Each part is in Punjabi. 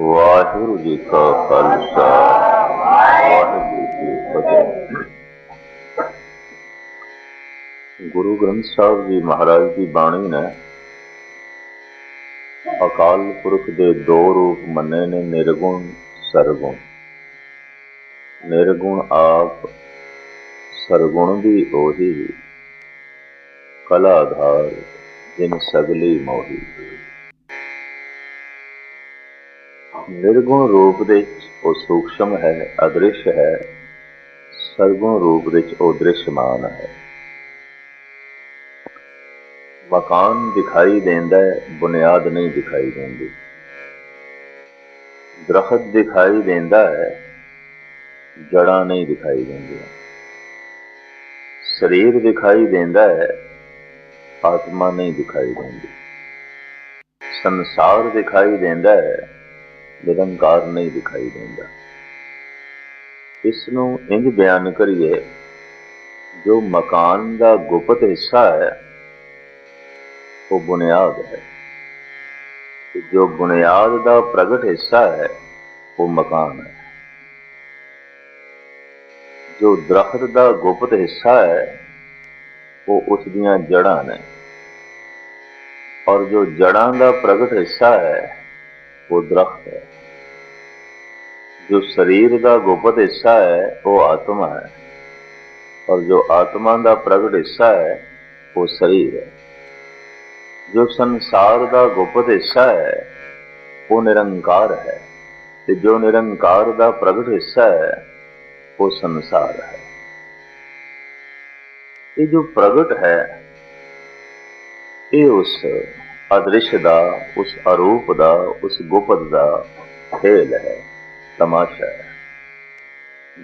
ਵਾਹਿਗੁਰੂ ਜੀ ਕਾ ਖਾਲਸਾ, ਵਾਹਿਗੁਰੂ ਜੀ ਕੀ ਫਤਿਹ। ਗੁਰੂ ਗ੍ਰੰਥ ਸਾਹਿਬ ਜੀ ਮਹਾਰਾਜ ਦੀ ਬਾਣੀ ਨੇ ਅਕਾਲ ਪੁਰਖ ਦੇ ਦੋ ਰੂਪ ਮੰਨੇ ਨੇ, ਨਿਰਗੁਣ, ਸਰਗੁਣ। ਨਿਰਗੁਣ ਆਪ, ਸਰਗੁਣ ਦੀ ਉਹੀ। ਕਲਾ ਆਧਾਰ ਜਿਨ ਸਗਲੀ ਮੋਹੀ। ਨਿਰਗੁਣ ਰੂਪ ਦੇ ਵਿੱਚ ਉਹ ਸੂਖਸ਼ਮ ਹੈ, ਅਦ੍ਰਿਸ਼ ਹੈ। ਸਰਗੁਣ ਰੂਪ ਵਿੱਚ ਉਹ ਦ੍ਰਿਸ਼ਮਾਨ ਹੈ। ਮਕਾਨ ਦਿਖਾਈ ਦਿੰਦਾ ਹੈ, ਬੁਨਿਆਦ ਨਹੀਂ ਦਿਖਾਈ ਦਿੰਦੀ। ਦਰਖਤ ਦਿਖਾਈ ਦਿੰਦਾ ਹੈ, ਜੜਾਂ ਨਹੀਂ ਦਿਖਾਈ ਦਿੰਦੀਆਂ। ਸਰੀਰ ਦਿਖਾਈ ਦਿੰਦਾ ਹੈ, ਆਤਮਾ ਨਹੀਂ ਦਿਖਾਈ ਦਿੰਦੀ। ਸੰਸਾਰ ਦਿਖਾਈ ਦਿੰਦਾ ਹੈ ਨਿਰੰਕਾਰ ਨਹੀਂ ਦਿਖਾਈ ਦਿੰਦਾ। ਇਸ ਨੂੰ ਇੰਜ ਬਿਆਨ ਕਰੀਏ, ਜੋ ਮਕਾਨ ਦਾ ਗੁਪਤ ਹਿੱਸਾ ਹੈ, ਉਹ ਬੁਨਿਆਦ ਹੈ। ਜੋ ਬੁਨਿਆਦ ਦਾ ਪ੍ਰਗਟ ਹਿੱਸਾ ਹੈ, ਉਹ ਮਕਾਨ ਹੈ। ਜੋ ਦਰਖਤ ਦਾ ਗੁਪਤ ਹਿੱਸਾ ਹੈ, ਉਹ ਉਸ ਦੀਆਂ ਜੜਾਂ ਨੇ। ਔਰ ਜੋ ਜੜਾਂ ਦਾ ਪ੍ਰਗਟ ਹਿੱਸਾ ਹੈ ਉਹ ਦਰਖਤ ਹੈ। ਜੋ ਸਰੀਰ ਦਾ ਗੁਪਤ ਹਿੱਸਾ ਹੈ, ਉਹ ਆਤਮਾ ਹੈ। ਔਰ ਜੋ ਆਤਮਾ ਦਾ ਪ੍ਰਗਟ ਹਿੱਸਾ ਹੈ, ਉਹ ਸਰੀਰ ਹੈ। ਜੋ ਸੰਸਾਰ ਦਾ ਗੁਪਤ ਹਿੱਸਾ ਹੈ, ਉਹ ਨਿਰੰਕਾਰ ਹੈ। ਤੇ ਜੋ ਨਿਰੰਕਾਰ ਦਾ ਪ੍ਰਗਟ ਹਿੱਸਾ ਹੈ, ਉਹ ਸੰਸਾਰ ਹੈ। ਇਹ ਜੋ ਪ੍ਰਗਟ ਹੈ, ਇਹ ਉਸ ਅਦ੍ਰਿਸ਼ ਦਾ, ਉਸ ਅਰੂਪ ਦਾ, ਉਸ ਗੁਪਤ ਦਾ ਖੇਲ ਹੈ, ਤਮਾਸ਼ਾ ਹੈ।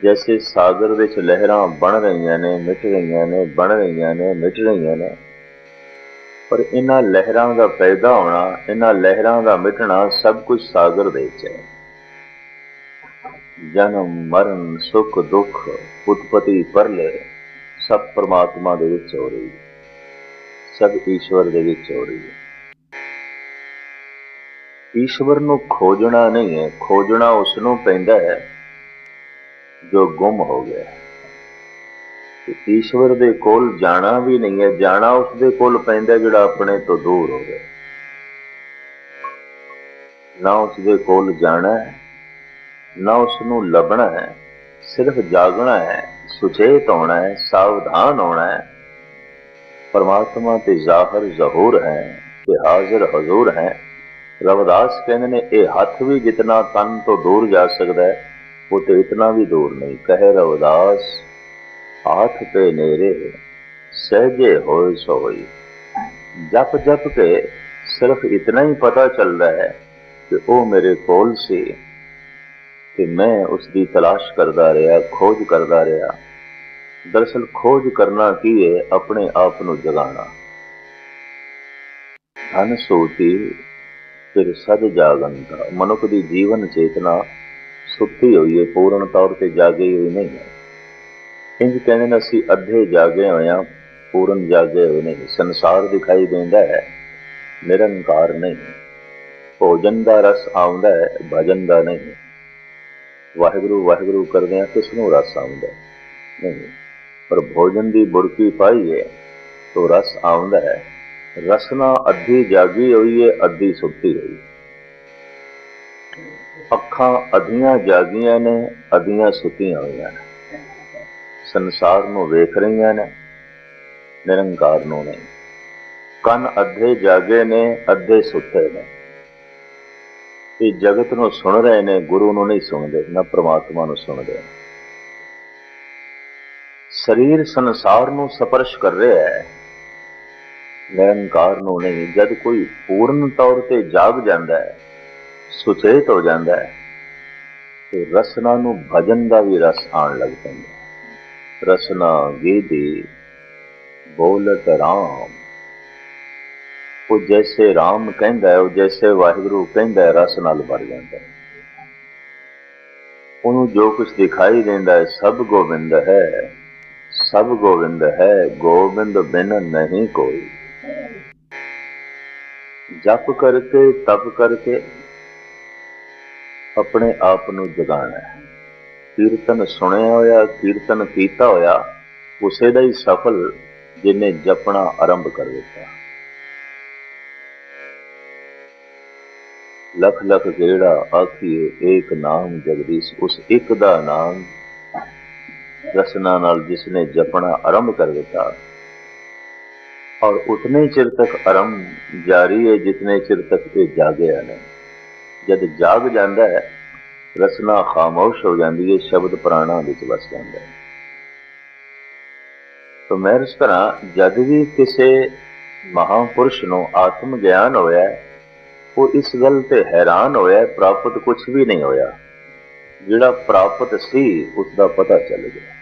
ਜੈਸੇ ਸਾਗਰ ਵਿੱਚ ਲਹਿਰਾਂ ਬਣ ਰਹੀਆਂ ਨੇ, ਮਿਟ ਰਹੀਆਂ ਨੇ, ਬਣ ਰਹੀਆਂ ਨੇ, ਮਿਟ ਰਹੀਆਂ ਨੇ। ਪਰ ਇਹਨਾਂ ਲਹਿਰਾਂ ਦਾ ਪੈਦਾ ਹੋਣਾ ਇਹਨਾਂ ਲਹਿਰਾਂ ਦਾ ਮਿਟਣਾ ਸਭ ਕੁਝ ਸਾਗਰ ਦੇ ਵਿੱਚ ਹੈ। ਜਨਮ, ਮਰਨ, ਸੁਖ, ਦੁੱਖ, ਉਤਪਤੀ, ਪਰਲੇ, ਸਭ ਪਰਮਾਤਮਾ ਦੇ ਵਿੱਚ ਹੋ ਰਹੀ ਹੈ। ਸਭ ਈਸ਼ਵਰ ਦੇ ਵਿੱਚ ਹੋ ਰਹੀ ਹੈ। ਈਸ਼ਵਰ ਨੂੰ ਖੋਜਣਾ ਨਹੀਂ ਹੈ, ਖੋਜਣਾ ਉਸ ਨੂੰ ਪੈਂਦਾ ਹੈ, ਜੋ ਗੁੰਮ ਹੋ ਗਿਆ ਤੇ ਈਸ਼ਵਰ ਦੇ ਕੋਲ ਜਾਣਾ ਵੀ ਨਹੀਂ ਹੈ, ਜਾਣਾ ਉਸ ਦੇ ਕੋਲ ਪੈਂਦਾ ਜਿਹੜਾ ਆਪਣੇ ਤੋਂ ਦੂਰ ਹੋ ਗਿਆ। ਨਾ ਉਸ ਦੇ ਕੋਲ ਜਾਣਾ ਹੈ, ਨਾ ਉਸ ਨੂੰ ਲੱਭਣਾ ਹੈ, ਸਿਰਫ ਜਾਗਣਾ ਹੈ, ਸੁਚੇਤ ਹੋਣਾ ਹੈ, ਸਾਵਧਾਨ ਹੋਣਾ ਹੈ। ਪਰਮਾਤਮਾ ਤੇ ਜ਼ਾਹਰ ਜ਼ਹੂਰ ਹੈ ਤੇ ਹਾਜ਼ਰ ਹਜ਼ੂਰ ਹੈ। ਰਵਿਦਾਸ ਕਹਿੰਦੇ ਨੇ, ਇਹ ਹੱਥ ਵੀ ਜਿਤਨਾ ਤਨ ਤੋਂ ਦੂਰ ਜਾ ਸਕਦਾ ਹੈ, ਉਹ ਤੇ ਇਤਨਾ ਵੀ ਦੂਰ ਨਹੀਂ। ਕਹੇ ਰਵਿਦਾਸ ਹੱਥ ਤੇ ਨੇਰੇ, ਸਹਜੇ ਹੋਏ ਸੋਈ। ਜਪ ਜਪ ਕੇ ਸਿਰਫ ਇਤਨਾ ਹੀ ਪਤਾ ਚੱਲਦਾ ਹੈ ਕਿ ਉਹ ਮੇਰੇ ਕੋਲ ਸੀ ਤੇ ਮੈਂ ਉਸ ਦੀ ਤਲਾਸ਼ ਕਰਦਾ ਰਿਹਾ, ਖੋਜ ਕਰਦਾ ਰਿਹਾ। ਦਰਸਲ ਖੋਜ ਕਰਨਾ ਕੀ ਹੈ ਆਪਣੇ ਆਪ ਨੂੰ ਜਗਾਣਾ ਧਨ ਸੋਤੀ ਫਿਰ ਸਦ ਜਾਗੰਦਾ ਮਨੁੱਖ ਦੀ ਜੀਵਨ ਚੇਤਨਾ ਸੁੱਤੀ ਹੋਈ ਹੈ ਪੂਰਨ ਤੌਰ ਤੇ ਜਾਗੀ ਹੋਈ ਨਹੀਂ ਹੈ। ਇੰਜ ਕਹਿੰਦੇ ਨੇ, ਅਸੀਂ ਅੱਧੇ ਜਾਗੇ ਹੋਏ ਆ, ਪੂਰਨ ਜਾਗੇ ਹੋਏ ਨਹੀਂ। ਸੰਸਾਰ ਦਿਖਾਈ ਦਿੰਦਾ ਹੈ, ਨਿਰੰਕਾਰ ਨਹੀਂ। ਭੋਜਨ ਦਾ ਰਸ ਆਉਂਦਾ ਹੈ, ਭਜਨ ਦਾ ਨਹੀਂ। ਵਾਹਿਗੁਰੂ ਵਾਹਿਗੁਰੂ ਕਰਦੇ ਆ, ਕਿਸ ਨੂੰ ਰਸ ਆਉਂਦਾ ਨਹੀਂ। ਪਰ ਭੋਜਨ ਦੀ ਬੁਰਕੀ ਪਾਈ ਹੈ, ਤੋ ਰਸ ਆਉਂਦਾ ਹੈ। ਰਸਨਾ ਅੱਧੀ ਜਾਗੀ ਹੋਈ ਹੈ ਅੱਧੀ ਸੁੱਤੀ ਹੋਈ। ਅੱਖਾਂ ਅੱਧੀਆਂ ਜਾਗੀਆਂ ਨੇ, ਅੱਧੀਆਂ ਸੁੱਤੀਆਂ ਹੋਈਆਂ ਨੇ। ਸੰਸਾਰ ਨੂੰ ਵੇਖ ਰਹੀਆਂ ਨੇ, ਨਿਰੰਕਾਰ ਨੂੰ ਨਹੀਂ। ਕੰਨ ਅੱਧੇ ਜਾਗੇ ਨੇ, ਅੱਧੇ ਸੁੱਤੇ ਨੇ। ਇਹ ਜਗਤ ਨੂੰ ਸੁਣ ਰਹੇ ਨੇ, ਗੁਰੂ ਨੂੰ ਨਹੀਂ ਸੁਣਦੇ, ਨਾ ਪ੍ਰਮਾਤਮਾ ਨੂੰ ਸੁਣਦੇ ਸਰੀਰ ਸੰਸਾਰ ਨੂੰ ਸਪਰਸ਼ ਕਰ ਰਿਹਾ ਹੈ। ਨਿਰੰਕਾਰ ਨੂੰ ਨਹੀਂ ਜਦ ਕੋਈ ਪੂਰਨ ਤੌਰ ਤੇ ਜਾਗ ਜਾਂਦਾ ਹੈ, ਸੁਚੇਤ ਹੋ ਜਾਂਦਾ ਹੈ, ਤੇ ਰਸਨਾ ਨੂੰ ਭਜਨ ਦਾ ਵੀ ਰਸ ਆਣ ਲੱਗ ਪੈਂਦਾ ਰਸਨਾ ਗੀਦੀ ਬੋਲਤ ਰਾਮ। ਉਹ ਜੈਸੇ ਰਾਮ ਕਹਿੰਦਾ ਉਹ ਜੈਸੇ ਵਾਹਿਗੁਰੂ ਕਹਿੰਦਾ ਰਸ ਨਾਲ ਭਰ ਜਾਂਦਾ ਉਹਨੂੰ ਜੋ ਕੁਝ ਦਿਖਾਈ ਦਿੰਦਾ ਹੈ, ਸਭ ਗੋਬਿੰਦ ਹੈ। ਸਭ ਗੋਬਿੰਦ ਹੈ ਗੋਬਿੰਦ ਬਿਨ ਨਹੀਂ ਕੋਈ। ਜਪ ਕਰਕੇ, ਤਪ ਕਰਕੇ ਆਪਣੇ ਆਪ ਨੂੰ ਜਗਾਉਣਾ ਹੈ। ਕੀਰਤਨ ਸੁਣਿਆ ਹੋਇਆ, ਕੀਰਤਨ ਕੀਤਾ ਹੋਇਆ, ਉਸੇ ਦਾ ਹੀ ਸਫਲ ਜਿਨੇ ਜਪਣਾ ਆਰੰਭ ਕਰ ਦਿੱਤਾ। ਲਖ ਲਖ ਜਿਹੜਾ ਆਖੀਏ, ਏਕ ਨਾਮ ਜਗਦੀਸ਼, ਉਸ ਇੱਕ ਦਾ ਨਾਮ ਰਸਨਾ ਨਾਲ ਜਿਸਨੇ ਜਪਣਾ ਆਰੰਭ ਕਰ ਦਿੱਤਾ ਔਰ ਉਤਨੇ ਚਿਰ ਤੱਕ ਆਰੰਭ ਜਾਰੀ ਹੈ ਜਿਤਨੇ ਚਿਰ ਤੱਕ ਇਹ ਜਾਗਿਆ ਨਹੀਂ ਜਦ ਜਾਗ ਜਾਂਦਾ ਹੈ ਰਸਨਾ ਖਾਮੋਸ਼ ਹੋ ਜਾਂਦੀ ਹੈ ਸ਼ਬਦ ਪ੍ਰਾਣਾ ਵਿੱਚ ਵਸ ਜਾਂਦਾ ਹੈ ਤਾਂ ਮੈਂ ਇਸ ਤਰ੍ਹਾਂ ਜਦ ਵੀ ਕਿਸੇ ਮਹਾਪੁਰਸ਼ ਨੂੰ ਆਤਮ ਗਿਆਨ ਹੋਇਆ ਉਹ ਇਸ ਗੱਲ ਤੇ ਹੈਰਾਨ ਹੋਇਆ ਪ੍ਰਾਪਤ ਕੁਝ ਵੀ ਨਹੀਂ ਹੋਇਆ ਜਿਹੜਾ ਪ੍ਰਾਪਤ ਸੀ ਉਸ ਦਾ ਪਤਾ ਚੱਲ ਗਿਆ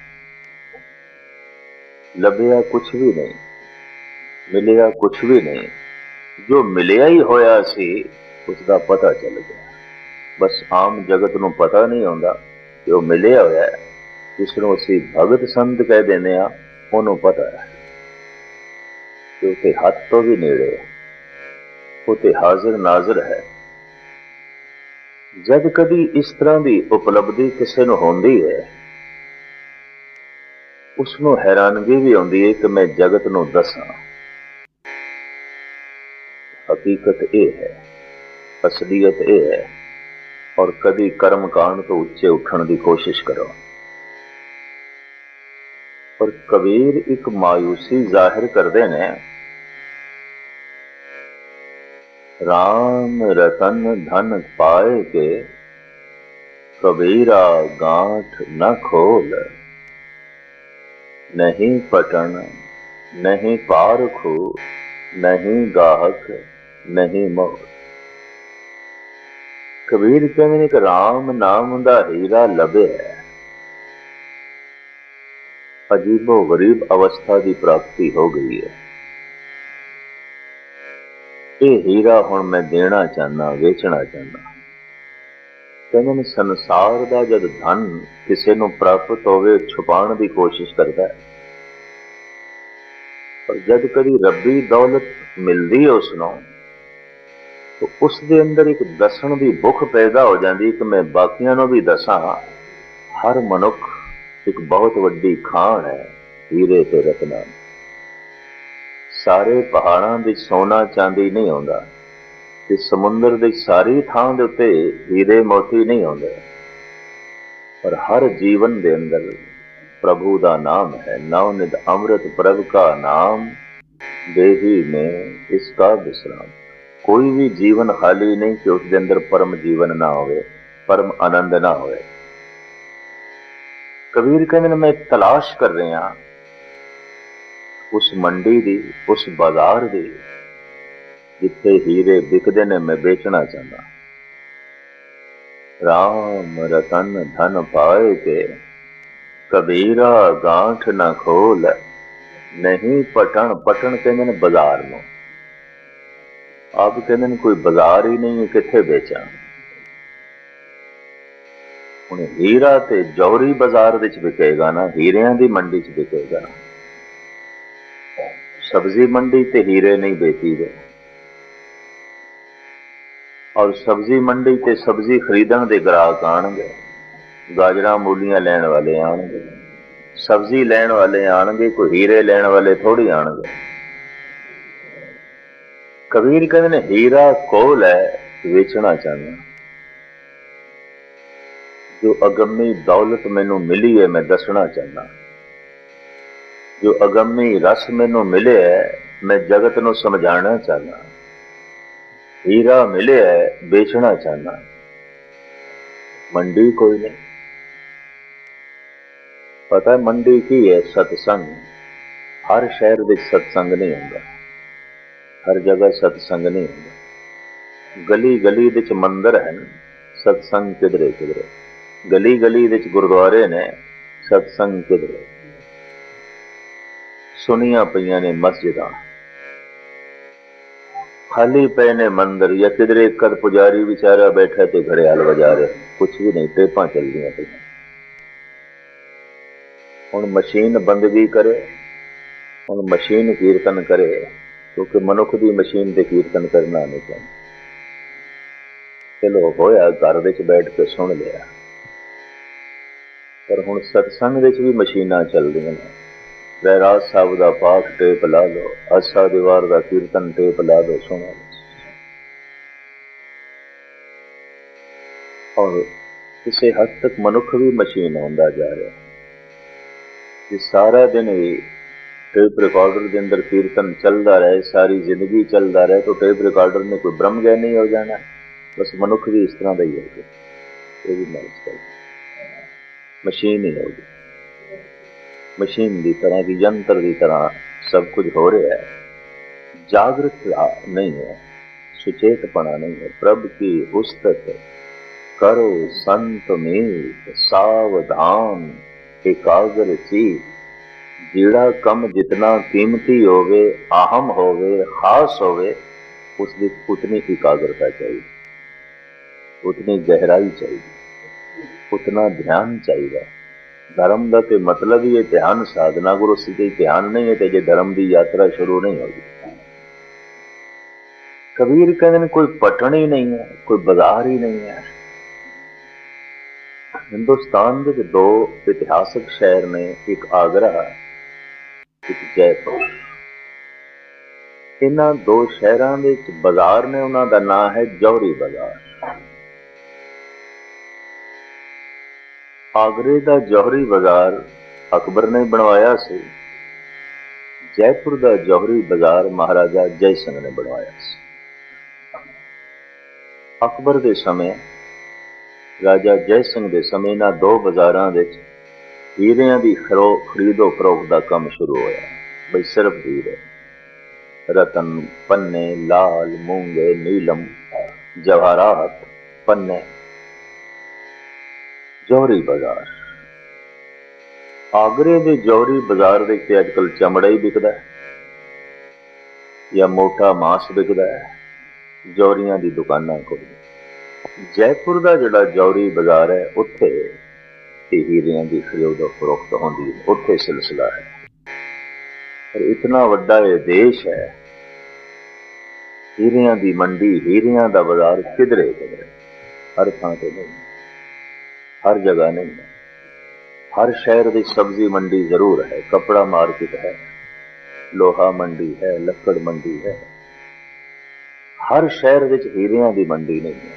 ਲੱਭਿਆ ਕੁਝ ਵੀ ਨਹੀਂ ਮਿਲਿਆ ਕੁਝ ਵੀ ਨਹੀਂ। ਜੋ ਮਿਲਿਆ ਹੀ ਹੋਇਆ ਸੀ ਉਸ ਦਾ ਪਤਾ ਚੱਲ ਗਿਆ। ਬਸ ਆਮ ਜਗਤ ਨੂੰ ਪਤਾ ਨਹੀਂ ਹੁੰਦਾ ਕਿ ਉਹ ਮਿਲਿਆ ਹੋਇਆ ਹੈ ਜਿਸ ਨੂੰ ਅਸੀਂ ਭਗਤ ਸੰਤ ਕਹਿ ਦਿੰਦੇ ਆ ਉਹਨੂੰ ਪਤਾ ਹੈ। ਕਿ ਉਤੇ ਹੱਥ ਤੋਂ ਵੀ ਨੇੜੇ ਉਹ ਤੇ ਹਾਜ਼ਰ ਨਾਜ਼ਰ ਹੈ। ਜਦ ਕਦੀ ਇਸ ਤਰ੍ਹਾਂ ਦੀ ਉਪਲਬਧੀ ਕਿਸੇ ਨੂੰ ਹੁੰਦੀ ਹੈ ਉਸ ਨੂੰ ਹੈਰਾਨਗੀ ਵੀ ਆਉਂਦੀ ਹੈ ਕਿ ਮੈਂ ਜਗਤ ਨੂੰ ਦੱਸਾਂ। ਹਕੀਕਤ ਇਹ ਹੈ, ਅਸਲੀਅਤ ਇਹ ਹੈ, ਔਰ ਕਦੀ ਕਰਮ ਕਾਂਡ ਤੋਂ ਉੱਚੇ ਉੱਠਣ ਦੀ ਕੋਸ਼ਿਸ਼ ਕਰੋ। ਪਰ ਕਬੀਰ ਇੱਕ ਮਾਇੂਸੀ ਜ਼ਾਹਿਰ ਕਰਦੇ ਨੇ, ਰਾਮ ਰਤਨ ਧਨ ਪਾਏ ਕੇ ਕਬੀਰਾ ਗਾਂਠ ਨਾ ਖੋਲ, ਨਹੀਂ ਪਟਣ, ਨਹੀਂ ਪਾਰਖੂ ਨਹੀਂ ਗਾਹਕ ਨਹੀਂ ਮੋਹ। ਕਬੀਰ ਕਹਿੰਦੇ ਨੇ ਕਿ ਰਾਮ ਨਾਮ ਦਾ ਹੀਰਾ ਲੱਭਿਆ ਅਜੀਬੋ ਗਰੀਬ ਅਵਸਥਾ ਦੀ ਪ੍ਰਾਪਤੀ ਹੋ ਗਈ ਹੈ। ਇਹ ਹੀਰਾ ਹੁਣ ਮੈਂ ਦੇਣਾ ਚਾਹਨਾ ਵੇਚਣਾ ਚਾਹਨਾ ਕਹਿੰਦੇ ਨੇ, ਸੰਸਾਰ ਦਾ ਜਦ ਧਨ ਕਿਸੇ ਨੂੰ ਪ੍ਰਾਪਤ ਹੋਵੇ, ਛੁਪਾਉਣ ਦੀ ਕੋਸ਼ਿਸ਼ ਕਰਦਾ ਹੈ। ਪਰ ਜਦ ਕਦੀ ਰੱਬੀ ਦੌਲਤ ਮਿਲਦੀ ਹੈ ਉਸ ਨੂੰ ਤਾਂ ਉਸ ਦੇ ਅੰਦਰ ਇੱਕ ਦੱਸਣ ਦੀ ਭੁੱਖ ਪੈਦਾ ਹੋ ਜਾਂਦੀ ਕਿ ਮੈਂ ਬਾਕੀਆਂ ਨੂੰ ਵੀ ਦੱਸਾਂ, ਹਰ ਮਨੁੱਖ ਇੱਕ ਬਹੁਤ ਵੱਡੀ ਖਾਣ ਹੈ, ਹੀਰੇ ਤੇ ਰਤਨਾਂ। ਸਾਰੇ ਪਹਾੜਾਂ ਵਿੱਚ ਸੋਨਾ ਚਾਂਦੀ ਨਹੀਂ ਆਉਂਦਾ ਤੇ ਸਮੁੰਦਰ ਦੇ ਸਾਰੀ ਥਾਂ ਦੇ ਉੱਤੇ ਹੀਰੇ ਮੋਤੀ ਨਹੀਂ ਆਉਂਦੇ। ਪਰ ਹਰ ਜੀਵਨ ਦੇ ਅੰਦਰ ਪ੍ਰਭੂ ਦਾ ਨਾਮ ਹੈ ਨਵਨਿਦ ਅੰਮ੍ਰਿਤ ਪ੍ਰਭ ਕਾ ਨਾਮ, ਦੇਹੀ ਨੇ ਇਸ ਕਾ ਵਿਸਰਾਮ ਕੋਈ ਵੀ ਜੀਵਨ ਖਾਲੀ ਨਹੀਂ ਕਿ ਉਸ ਦੇ ਅੰਦਰ ਪਰਮ ਜੀਵਨ ਨਾ ਹੋਵੇ, ਪਰਮ ਆਨੰਦ ਨਾ ਹੋਵੇ। ਕਬੀਰ ਕਹਿੰਦੇ ਨੇ, ਮੈਂ ਤਲਾਸ਼ ਕਰ ਰਿਹਾ ਉਸ ਮੰਡੀ ਦੀ, ਉਸ ਬਾਜ਼ਾਰ ਦੀ, ਜਿੱਥੇ ਹੀਰੇ ਵਿਕਦੇ ਨੇ, ਮੈਂ ਵੇਚਣਾ ਚਾਹੁੰਦਾ ਰਾਮ ਰਤਨ ਧਨ ਪਾਏ ਕੇ ਕਬੀਰਾ ਗਾਂਠ ਨਾ ਖੋਲ ਨਹੀਂ ਪਟਣ ਪਟਣ ਕਹਿੰਦੇ ਨੇ ਬਾਜ਼ਾਰ ਨੂੰ। ਆਪ ਕਹਿੰਦੇ ਨੇ ਕੋਈ ਬਾਜ਼ਾਰ ਹੀ ਨਹੀਂ, ਕਿੱਥੇ ਵੇਚਾਂ? ਹੁਣ ਹੀਰਾ ਤੇ ਜੌਰੀ ਬਾਜ਼ਾਰ ਵਿੱਚ ਵਿਕੇਗਾ ਨਾ, ਹੀਰਿਆਂ ਦੀ ਮੰਡੀ 'ਚ ਵਿਕੇਗਾ ਸਬਜ਼ੀ ਮੰਡੀ ਤੇ ਹੀਰੇ ਨਹੀਂ ਵੇਚੀਦੇ। ਔਰ ਸਬਜ਼ੀ ਮੰਡੀ ਤੇ ਸਬਜ਼ੀ ਖਰੀਦਣ ਦੇ ਗ੍ਰਾਹਕ ਆਣਗੇ, ਗਾਜਰਾਂ, ਮੂਲੀਆਂ ਲੈਣ ਵਾਲੇ ਆਣਗੇ। ਸਬਜ਼ੀ ਲੈਣ ਵਾਲੇ ਆਣਗੇ, ਕੋਈ ਹੀਰੇ ਲੈਣ ਵਾਲੇ ਥੋੜੀ ਆਣਗੇ। ਕਬੀਰ ਕਹਿੰਦੇ ਨੇ, ਹੀਰਾ ਕੋਲ ਹੈ, ਵੇਚਣਾ ਚਾਹੁੰਦਾ ਜੋ ਅਗੰਮੀ ਦੌਲਤ ਮੈਨੂੰ ਮਿਲੀ ਹੈ, ਮੈਂ ਦੱਸਣਾ ਚਾਹੁੰਦਾ ਜੋ ਅਗੰਮੀ ਰਸ ਮੈਨੂੰ ਮਿਲਿਆ ਹੈ, ਮੈਂ ਜਗਤ ਨੂੰ ਸਮਝਾਉਣਾ ਚਾਹੁੰਦਾ ਹੀਰਾ ਮਿਲਿਆ ਹੈ, ਵੇਚਣਾ ਚਾਹੁੰਦਾ ਮੰਡੀ ਕੋਈ ਨਹੀਂ। ਪਤਾ ਮੰਡੀ ਕੀ ਹੈ? ਸਤਸੰਗ। ਹਰ ਸ਼ਹਿਰ ਵਿੱਚ ਸਤਸੰਗ ਨਹੀਂ ਹੁੰਦਾ। ਹਰ ਜਗ੍ਹਾ ਸਤਸੰਗ ਨਹੀਂ ਹੁੰਦਾ। ਗਲੀ ਗਲੀ ਵਿੱਚ ਮੰਦਰ ਹਨ ਸਤਸੰਗ ਕਿਧਰੇ ਕਿਧਰੇ। ਗਲੀ ਗਲੀ ਵਿੱਚ ਗੁਰਦੁਆਰੇ ਨੇ, ਸਤਸੰਗ ਕਿਧਰੇ। ਸੁਣੀਆਂ ਪਈਆਂ ਨੇ ਮਸਜਿਦਾਂ। ਖਾਲੀ ਪਏ ਨੇ ਮੰਦਰ, ਜਾਂ ਕਿਧਰੇ ਕਦ ਪੁਜਾਰੀ ਵਿਚਾਰਾ ਬੈਠਾ ਤੇ ਘੜਿਆਲ ਵਜਾ ਰਿਹਾ। ਕੁਝ ਵੀ ਨਹੀਂ, ਟੇਪਾਂ ਚੱਲਦੀਆਂ ਪਈਆਂ। ਹੁਣ ਮਸ਼ੀਨ ਬੰਦਗੀ ਕਰੇ, ਹੁਣ ਮਸ਼ੀਨ ਕੀਰਤਨ ਕਰੇ। ਕਿਉਂਕਿ ਮਨੁੱਖ ਦੀ ਮਸ਼ੀਨ ਤੇ ਕੀਰਤਨ ਕਰਨਾ ਨਹੀਂ ਚਾਹੀਦਾ। ਚਲੋ ਹੋਇਆ ਘਰ ਵਿੱਚ ਬੈਠ ਕੇ ਸੁਣ ਲਿਆ। ਪਰ ਹੁਣ ਸਤਸੰਗ ਵਿੱਚ ਵੀ ਮਸ਼ੀਨਾਂ ਚੱਲਦੀਆਂ ਨੇ। ਰਹਿਰਾਜ ਸਾਹਿਬ ਦਾ ਪਾਠ ਟੇਪ ਲਾ ਲਓ, ਆਸਾ ਦੀਵਾਰ ਦਾ ਕੀਰਤਨ ਟੇਪ ਲਾ ਲਓ, ਸੁਣੋ। ਔਰ ਕਿਸੇ ਹੱਦ ਤੱਕ ਮਨੁੱਖ ਵੀ ਮਸ਼ੀਨ ਹੁੰਦਾ ਜਾ ਰਿਹਾ। ਕਿ ਸਾਰਾ ਦਿਨ ਵੀ ਟੇਪ ਰਿਕਾਰਡਰ ਦੇ ਅੰਦਰ ਕੀਰਤਨ ਚੱਲਦਾ ਰਹੇ, ਸਾਰੀ ਜ਼ਿੰਦਗੀ ਚੱਲਦਾ ਰਹੇ, ਤਾਂ ਟੇਪ ਰਿਕਾਰਡਰ ਨੇ ਕੋਈ ਬ੍ਰਹਮ ਗਿਆਨੀ ਹੋ ਜਾਣਾ, ਬਸ ਮਨੁੱਖ ਵੀ ਇਸ ਤਰ੍ਹਾਂ ਦਾ ਹੀ ਹੋਗਾ ਇਹ ਵੀ ਮਰ ਸਕਦਾ ਮਸ਼ੀਨ ਹੀ ਹੋਗੀ ਮਸ਼ੀਨ ਦੀ ਤਰ੍ਹਾਂ ਦੀ, ਯੰਤਰ ਦੀ ਤਰ੍ਹਾਂ ਸਭ ਕੁਝ ਹੋ ਰਿਹਾ ਹੈ। ਜਾਗਰਤ ਨਹੀਂ ਹੈ। ਸੁਚੇਤਪਣਾ ਨਹੀਂ ਹੈ। ਪ੍ਰਭ ਕੀ ਉਸਤਤ ਕਰੋ ਸੰਤ ਮੇਤ, ਸਾਵਧਾਨ, ਇਕਾਗਰ ਸੀ ਜਿਹੜਾ ਕੰਮ ਜਿਤਨਾ ਕੀਮਤੀ ਹੋਵੇ, ਆਹਮ ਹੋਵੇ, ਖਾਸ ਹੋਵੇ ਉਸ ਦੀ ਉਤਨੀ ਇਕਾਗਰਤਾ ਚਾਹੀਦੀ। ਉਤਨੀ ਗਹਿਰਾਈ ਚਾਹੀਦੀ। ਉਤਨਾ ਧਿਆਨ ਚਾਹੀਦਾ। ਧਰਮ ਦਾ ਤੇ ਮਤਲਬ ਹੀ ਹੈ ਧਿਆਨ ਸਾਧਨਾ ਗੁਰੂ ਸਿੱਧੇ ਧਿਆਨ ਨਹੀਂ ਹੈ ਤੇ ਜੇ ਧਰਮ ਦੀ ਯਾਤਰਾ ਸ਼ੁਰੂ ਨਹੀਂ ਹੋਈ ਕਬੀਰ ਕਹਿੰਦੇ ਨੇ ਕੋਈ ਪਟਣ ਹੀ ਨਹੀਂ ਹੈ, ਕੋਈ ਬਾਜ਼ਾਰ ਹੀ ਨਹੀਂ ਹੈ। ਹਿੰਦੁਸਤਾਨ ਦੇ ਦੋ ਇਤਿਹਾਸਕ ਸ਼ਹਿਰ ਨੇ, ਇੱਕ ਆਗਰਾ ਇੱਕ ਜੈਪੁਰ ਇਹਨਾਂ ਦੋ ਸ਼ਹਿਰਾਂ ਦੇ ਵਿੱਚ ਬਾਜ਼ਾਰ ਨੇ ਉਹਨਾਂ ਦਾ ਨਾਮ ਹੈ ਜੌਹਰੀ ਬਾਜ਼ਾਰ। ਆਗਰੇ ਦਾ ਜੌਹਰੀ ਬਾਜ਼ਾਰ ਅਕਬਰ ਨੇ ਬਣਵਾਇਆ ਸੀ। ਜੈਪੁਰ ਦਾ ਜੌਹਰੀ ਬਾਜ਼ਾਰ ਮਹਾਰਾਜਾ ਜੈ ਸਿੰਘ ਨੇ ਬਣਵਾਇਆ ਸੀ। ਅਕਬਰ ਦੇ ਸਮੇਂ, ਰਾਜਾ ਜੈ ਸਿੰਘ ਦੇ ਸਮੇਂ ਇਹਨਾਂ ਦੋ ਬਾਜ਼ਾਰਾਂ ਵਿੱਚ ਹੀਰਿਆਂ ਦੀ ਖਰੋ, ਖਰੀਦੋ ਫਰੋਖ ਦਾ ਕੰਮ ਸ਼ੁਰੂ ਹੋਇਆ। ਬਈ ਸਿਰਫ ਹੀਰੇ ਰਤਨ, ਪੰਨੇ, ਲਾਲ, ਮੂੰਗੇ, ਨੀਲਮ, ਜਵਾਹਰਾਤ, ਪੰਨੇ। ਜੌਹਰੀ ਬਾਜ਼ਾਰ। ਆਗਰੇ ਦੇ ਜੌਹਰੀ ਬਾਜ਼ਾਰ ਦੇ ਉੱਤੇ ਅੱਜਕੱਲ ਚਮੜਾ ਹੀ ਵਿਕਦਾ ਹੈ। ਜਾਂ ਮੋਟਾ ਮਾਸ ਵਿਕਦਾ ਹੈ। ਜੌਹਰੀਆਂ ਦੀ ਦੁਕਾਨਾਂ ਕੋਲ। ਜੈਪੁਰ ਦਾ ਜਿਹੜਾ ਜੌਹਰੀ ਬਾਜ਼ਾਰ ਹੈ, ਉੱਥੇ ਇਹ ਹੀਰਿਆਂ ਦੀ ਖਰੀਦ ਫਰੋਖਤ ਹੁੰਦੀ ਹੈ ਉੱਥੇ ਸਿਲਸਿਲਾ ਹੈ। ਪਰ ਇਤਨਾ ਵੱਡਾ ਇਹ ਦੇਸ਼ ਹੈ, ਹੀਰਿਆਂ ਦੀ ਮੰਡੀ, ਹੀਰਿਆਂ ਦਾ ਬਾਜ਼ਾਰ ਕਿਧਰੇ ਕਿਧਰੇ? ਹਰ ਥਾਂ ਤੇ ਨਹੀਂ, ਹਰ ਜਗ੍ਹਾ ਨਹੀਂ। ਹੈ ਹਰ ਸ਼ਹਿਰ ਵਿੱਚ ਸਬਜ਼ੀ ਮੰਡੀ ਜ਼ਰੂਰ ਹੈ, ਕਪੜਾ ਮਾਰਕੀਟ ਹੈ, ਲੋਹਾ ਮੰਡੀ ਹੈ, ਲੱਕੜ ਮੰਡੀ ਹੈ। ਹਰ ਸ਼ਹਿਰ ਵਿੱਚ ਹੀਰਿਆਂ ਦੀ ਮੰਡੀ ਨਹੀਂ ਹੈ,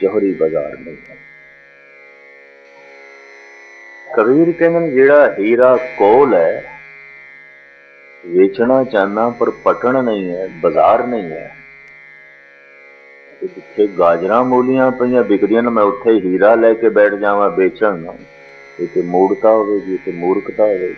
ਜੋਹਰੀ ਬਾਜ਼ਾਰ ਨਹੀਂ ਹੈ। ਕਬੀਰ ਕਹਿੰਦੇ ਨੇ, ਜਿਹੜਾ ਹੀਰਾ ਕੋਲ ਹੈ, ਵੇਚਣਾ ਚਾਹਨਾ ਪਰ ਪਟਣ ਨਹੀਂ ਹੈ, ਬਾਜ਼ਾਰ ਨਹੀਂ ਹੈ। ਜਿੱਥੇ ਗਾਜਰਾਂ ਮੂਲੀਆਂ ਪਈਆਂ ਵਿਕਦੀਆਂ ਨੇ, ਮੈਂ ਉੱਥੇ ਹੀਰਾ ਲੈ ਕੇ ਬੈਠ ਜਾਵਾਂ ਵੇਚਣ ਨੂੰ। ਇਹ ਤੇ ਮੂਰਖਤਾ ਹੋਵੇਗੀ ਤੇ ਮੂਰਖਤਾ ਹੋਵੇਗੀ।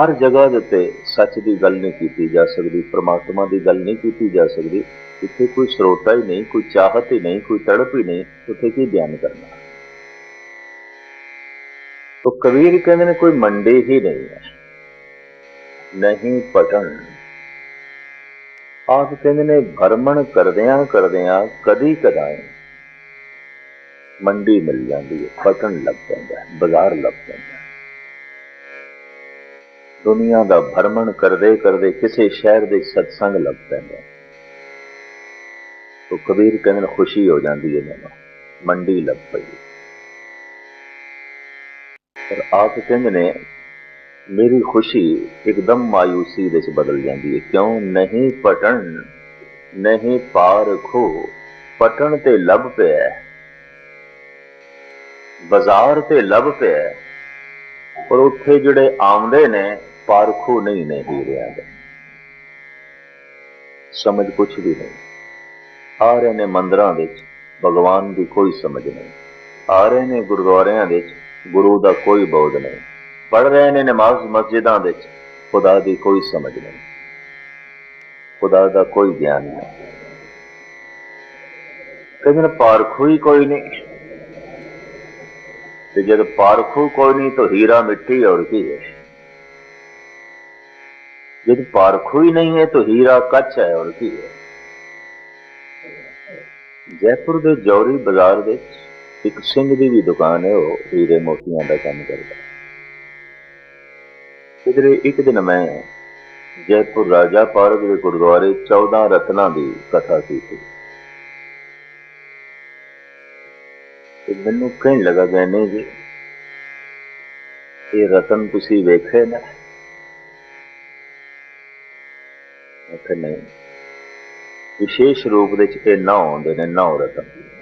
ਹਰ ਜਗ੍ਹਾ ਦੇ ਉੱਤੇ ਸੱਚ ਦੀ ਗੱਲ ਨਹੀਂ ਕੀਤੀ ਜਾ ਸਕਦੀ, ਪ੍ਰਮਾਤਮਾ ਦੀ ਗੱਲ ਨਹੀਂ ਕੀਤੀ ਜਾ ਸਕਦੀ। ਇੱਥੇ ਕੋਈ ਸਰੋਤਾ ਹੀ ਨਹੀਂ, ਕੋਈ ਚਾਹਤ ਹੀ ਨਹੀਂ, ਕੋਈ ਤੜਪ ਹੀ ਨਹੀਂ, ਉੱਥੇ ਕੀ ਬਿਆਨ ਕਰਨਾ? ਤੋ ਕਬੀਰ ਕਹਿੰਦੇ ਨੇ ਕੋਈ ਮੰਡੀ ਹੀ ਨਹੀਂ ਹੈ ਨਹੀਂ ਪਟਣ ਆਪ ਕਹਿੰਦੇ ਨੇ ਭਰਮਣ ਕਰਦਿਆਂ ਕਰਦਿਆਂ ਕਦੀ ਕਦਾਈ ਮੰਡੀ ਮਿਲ ਜਾਂਦੀ ਹੈ ਪਟਣ ਲੱਗ ਜਾਂਦਾ ਹੈ ਬਾਜ਼ਾਰ ਲੱਗ ਜਾਂਦਾ ਹੈ ਦੁਨੀਆ ਦਾ ਭਰਮਣ ਕਰਦੇ ਕਰਦੇ ਕਿਸੇ ਸ਼ਹਿਰ ਦੇ ਸਤਸੰਗ ਲੱਗ ਪੈਂਦਾ ਤੋ ਕਬੀਰ ਕਹਿੰਦੇ ਨੇ ਖੁਸ਼ੀ ਹੋ ਜਾਂਦੀ ਹੈ ਮੈਨੂੰ ਮੰਡੀ ਲੱਗ ਪਈ ਪਰ ਆਪ ਕਹਿੰਦੇ ਨੇ, ਮੇਰੀ ਖੁਸ਼ੀ ਇੱਕਦਮ ਮਾਇੂਸੀ ਵਿੱਚ ਬਦਲ ਜਾਂਦੀ ਹੈ। ਕਿਉਂ? ਨਹੀਂ ਪਟਣ, ਨਹੀਂ ਪਾਰ ਖੋ। ਪਟਣ ਤੇ ਲੱਭ ਪਿਆ ਬਾਜ਼ਾਰ ਤੇ ਲੱਭ ਪਿਆ ਪਰ ਉੱਥੇ ਜਿਹੜੇ ਆਉਂਦੇ ਨੇ, ਪਾਰਖੂ ਨਹੀਂ ਨੇ ਹੀਰਿਆਂ ਦੇ ਸਮਝ ਕੁਛ ਵੀ ਨਹੀਂ। ਆ ਰਹੇ ਨੇ ਮੰਦਰਾਂ ਵਿੱਚ, ਭਗਵਾਨ ਦੀ ਕੋਈ ਸਮਝ ਨਹੀਂ। ਆ ਰਹੇ ਨੇ ਗੁਰਦੁਆਰਿਆਂ ਵਿੱਚ ਗੁਰੂ ਦਾ ਕੋਈ ਬੋਧ ਨਹੀਂ। ਪੜ ਰਹੇ ਨੇ ਨਮਾਜ਼ ਮਸਜਿਦਾਂ ਵਿੱਚ, ਖੁਦਾ ਦੀ ਕੋਈ ਸਮਝ ਨਹੀਂ। ਖੁਦਾ ਦਾ ਕੋਈ ਗਿਆਨ ਨਹੀਂ। ਕਹਿੰਦੇ ਨੇ, ਪਾਰਖੂ ਹੀ ਕੋਈ ਨਹੀਂ। ਤੇ ਜਦ ਪਾਰਖੂ ਕੋਈ ਨਹੀਂ ਤਾਂ ਹੀਰਾ ਮਿੱਟੀ ਔਰ ਕੀ ਹੈ? ਜਦ ਪਾਰਖੂ ਹੀ ਨਹੀਂ ਹੈ ਤਾਂ ਹੀਰਾ ਕੱਚ ਹੈ ਔਰ ਕੀ ਹੈ? ਜੈਪੁਰ ਦੇ ਜੌਰੀ ਬਾਜ਼ਾਰ ਵਿੱਚ ਇੱਕ ਸਿੰਘ ਦੀ ਵੀ ਦੁਕਾਨ ਹੈ, ਉਹ ਹੀਰੇ ਮੋਤੀਆਂ ਦਾ ਕੰਮ ਕਰਦਾ। ਕਿਧਰੇ ਇੱਕ ਦਿਨ ਮੈਂ ਜੈਪੁਰ ਰਾਜਾ ਪਾਰਕ ਦੇ ਗੁਰਦੁਆਰੇ 14 ਰਤਨਾਂ ਦੀ ਕਥਾ ਕੀਤੀ। ਤੇ ਮੈਨੂੰ ਕਹਿਣ ਲੱਗਾ ਕਿ ਨਹੀਂ ਜੀ, ਇਹ ਰਤਨ ਤੁਸੀਂ ਵੇਖੇ ਨਾ? ਉੱਥੇ ਨਹੀਂ। ਵਿਸ਼ੇਸ਼ ਰੂਪ ਦੇ ਚ ਇਹ ਨੌ ਆਉਂਦੇ ਨੇ, ਨੌ ਰਤਨ।